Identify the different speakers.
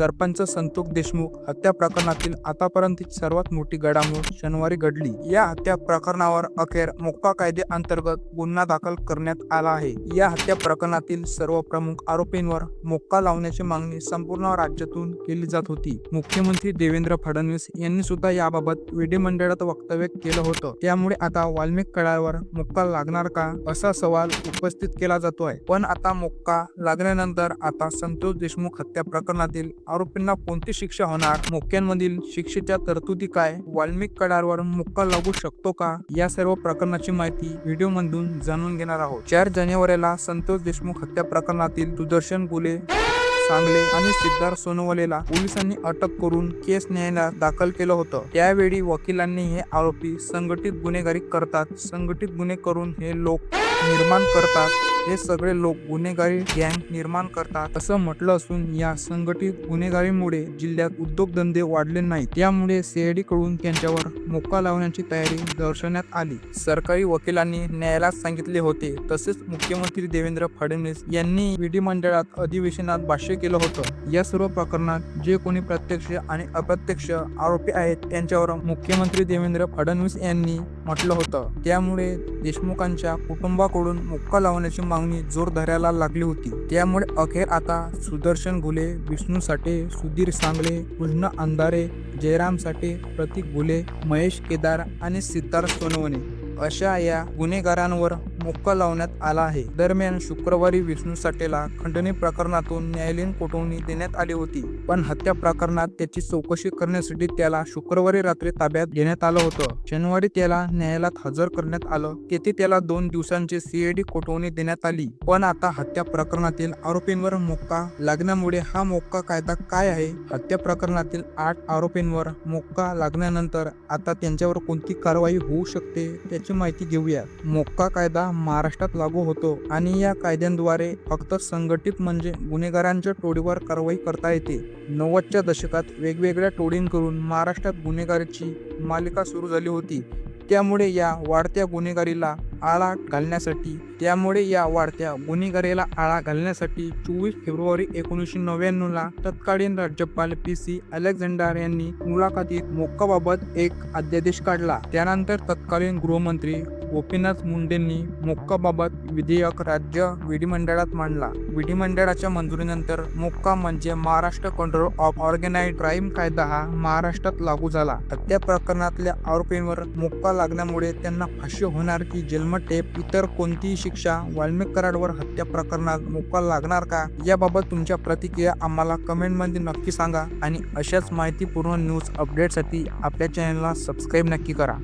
Speaker 1: सरपंच संतोष देशमुख हत्या प्रकरणातील आतापर्यंतची सर्वात मोठी घडामोड शनिवारी घडली. या हत्या प्रकरणावर अखेर मोक्का कायदे अंतर्गत गुन्हा दाखल करण्यात आला आहे. या हत्या प्रकरणातील सर्व प्रमुख आरोपींवर मोक्का लावण्याची मागणी संपूर्ण राज्यातून केली जात होती. मुख्यमंत्री देवेंद्र फडणवीस यांनी सुद्धा याबाबत विधिमंडळात वक्तव्य केलं होतं. त्यामुळे आता वाल्मिक कळावर मोक्का लागणार का असा सवाल उपस्थित केला जातोय. पण आता मोक्का लागल्यानंतर आता संतोष देशमुख हत्या प्रकरणातील आरोपींना कोणती शिक्षा होणार? मुख्यांमधील शिक्षेच्या तरतुदी काय? वाल्मिक कडारवर मुक्का लागू शकतो का? या सर्व प्रकरणाची माहिती व्हिडिओ मधून जाणून घेणार आहोत. चार जानेवारीला संतोष देशमुख हत्या प्रकरणातील सुदर्शन गुले सांगले आणि सिद्धार्थ सोनवलेला पोलिसांनी अटक करून केस न्यायालयात दाखल केलं होतं. त्यावेळी वकिलांनी हे आरोपी संघटित गुन्हेगारी करतात संघटित गुन्हे करून हे लोक निर्माण करतात हे सगळे लोक गुन्हेगारी गँग निर्माण करतात असं म्हटलं असून या संघटित गुन्हेगारीमुळे जिल्ह्यात उद्योगधंदे वाढले नाहीत. त्यामुळे सीआयडी कडून त्यांच्यावर मुक्का लावण्याची तयारी दर्शवण्यात आली. सरकारी वकिलांनी न्यायालयात सांगितले होते. तसेच मुख्यमंत्री देवेंद्र फडणवीस यांनी विधिमंडळात अधिवेशनात भाष्य केलं होतं. या सर्व प्रकरणात जे कोणी प्रत्यक्ष आणि अप्रत्यक्ष आरोपी आहेत त्यांच्यावर मुख्यमंत्री देवेंद्र फडणवीस यांनी म्हटलं होतं. त्यामुळे देशमुखांच्या कुटुंबाकडून मुक्का लावण्याची मागणी जोर धरायला लागली होती. त्यामुळे अखेर आता सुदर्शन घुले विष्णू साठे सुधीर सांगले कृष्ण अंधारे जयराम साठे प्रतीक घुले महेश केदार आणि सिद्धार्थ सोनवणे अशा या गुन्हेगारांवर मोक्का लावण्यात आला आहे. दरम्यान शुक्रवारी विष्णू साठेला खंडणी प्रकरणातून न्यायालयीन कोठवणी देण्यात आली होती. पण हत्या प्रकरणात त्याची चौकशी करण्यासाठी त्याला शुक्रवारी रात्री ताब्यात घेण्यात आलं होतं. शनिवारी त्याला न्यायालयात हजर करण्यात आलं तेथे त्याला दोन दिवसांची सीएडी कोठवणी देण्यात आली. पण आता हत्या प्रकरणातील आरोपींवर मोक्का लागण्यामुळे हा मोक्का कायदा काय आहे? हत्या प्रकरणातील आठ आरोपींवर मोक्का लागल्यानंतर आता त्यांच्यावर कोणती कारवाई होऊ शकते? त्याची माहिती घेऊया. मोक्का कायदा महाराष्ट्रात लागू होतो आणि या कायद्यांद्वारे फक्त संघटित म्हणजे गुन्हेगारांच्या टोळीवर कारवाई करता येते. नव्वदच्या दशकात वेगवेगळ्या टोळींकडून महाराष्ट्रात गुन्हेगारीची मालिका सुरू झाली होती. त्यामुळे या वाढत्या गुन्हेगारीला आळा घालण्यासाठी. त्यामुळे या वाढत्या गुन्हेगारीला आळा घालण्यासाठी चोवीस फेब्रुवारी एकोणीसशे नव्याण्णवला तत्कालीन राज्यपाल पी सी अलेक्झांडर यांनी मुलाखतीत मोक्काबाबत एक अध्यादेश काढला. त्यानंतर तत्कालीन गृहमंत्री गोपीनाथ मुंडेंनी मोक्काबाबत विधेयक राज्य विधिमंडळात मांडला. विधिमंडळाच्या मंजुरीनंतर मोक्का म्हणजे Maharashtra control of organise crime कायदा हा महाराष्ट्रात लागू झाला. हत्या प्रकरणातल्या आरोपींवर मोक्का लागण्यामुळे त्यांना फाशी होणार की जन्मठेप इतर कोणतीही शिक्षा वाल्मिक कराडवर हत्या प्रकरणात मोका लागणार का? याबाबत तुमच्या प्रतिक्रिया आम्हाला कमेंटमध्ये नक्की सांगा आणि अशाच माहितीपूर्ण न्यूज अपडेटसाठी आपल्या चॅनलला सबस्क्राईब नक्की करा.